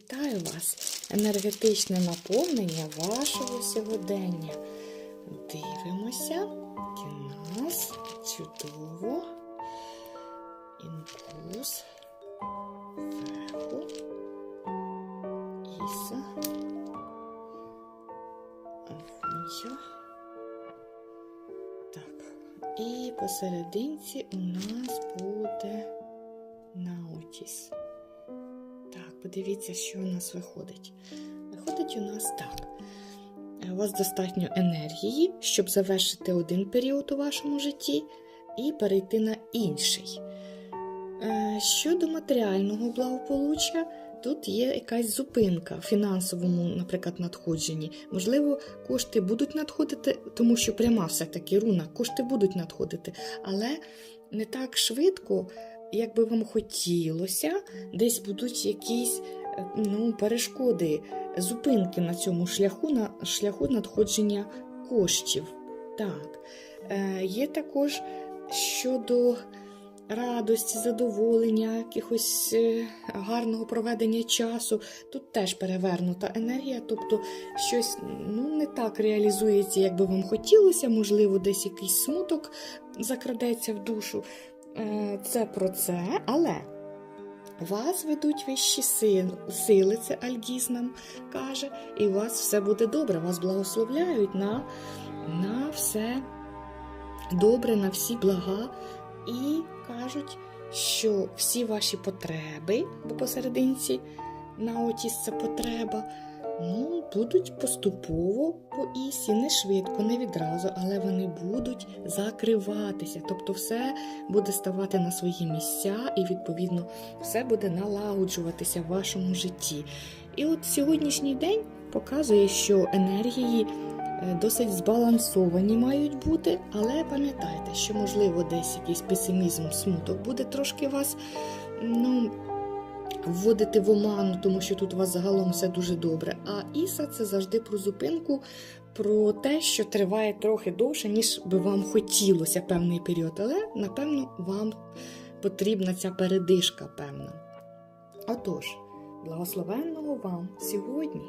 Вітаю вас! Енергетичне наповнення вашого сьогодення. Дивимося. У нас чудово. Інкус. Феху. Так. І посерединці у нас буде наутіс. Подивіться, що у нас виходить. Виходить у нас так. У вас достатньо енергії, щоб завершити один період у вашому житті і перейти на інший. Е, Щодо матеріального благополуччя, тут є якась зупинка в фінансовому, наприклад, надходженні. Можливо, кошти будуть надходити, тому що пряма все-таки руна, кошти будуть надходити, але не так швидко, як би вам хотілося, десь будуть якісь е, ну, перешкоди, зупинки на цьому шляху, на шляху надходження коштів. Так, е, є також щодо радості, задоволення, якихось е, гарного проведення часу. Тут теж перевернута енергія, тобто щось ну, не так реалізується, як би вам хотілося, можливо, десь якийсь смуток закрадеться в душу. Е, Це про це, але вас ведуть вищі сили, це Альгіз нам каже, і у вас все буде добре. Вас благословляють на, на все добре, на всі блага. І кажуть, що всі ваші потреби, бо посерединці на отіс це потреба, ну, будуть поступово по ісі, не швидко, не відразу, але вони будуть закриватися. Тобто все буде ставати на свої місця, і, відповідно, все буде налагоджуватися в вашому житті. І от сьогоднішній день показує, що енергії е, досить збалансовані мають бути, але пам'ятайте, що, можливо, десь якийсь песимізм, смуток буде трошки вас ну, вводити в оману, тому що тут у вас загалом все дуже добре. А Іса це завжди про зупинку, про те, що триває трохи довше, ніж би вам хотілося певний період. Але, напевно, вам потрібна ця передишка певна. Отож, благословенного вам сьогодні!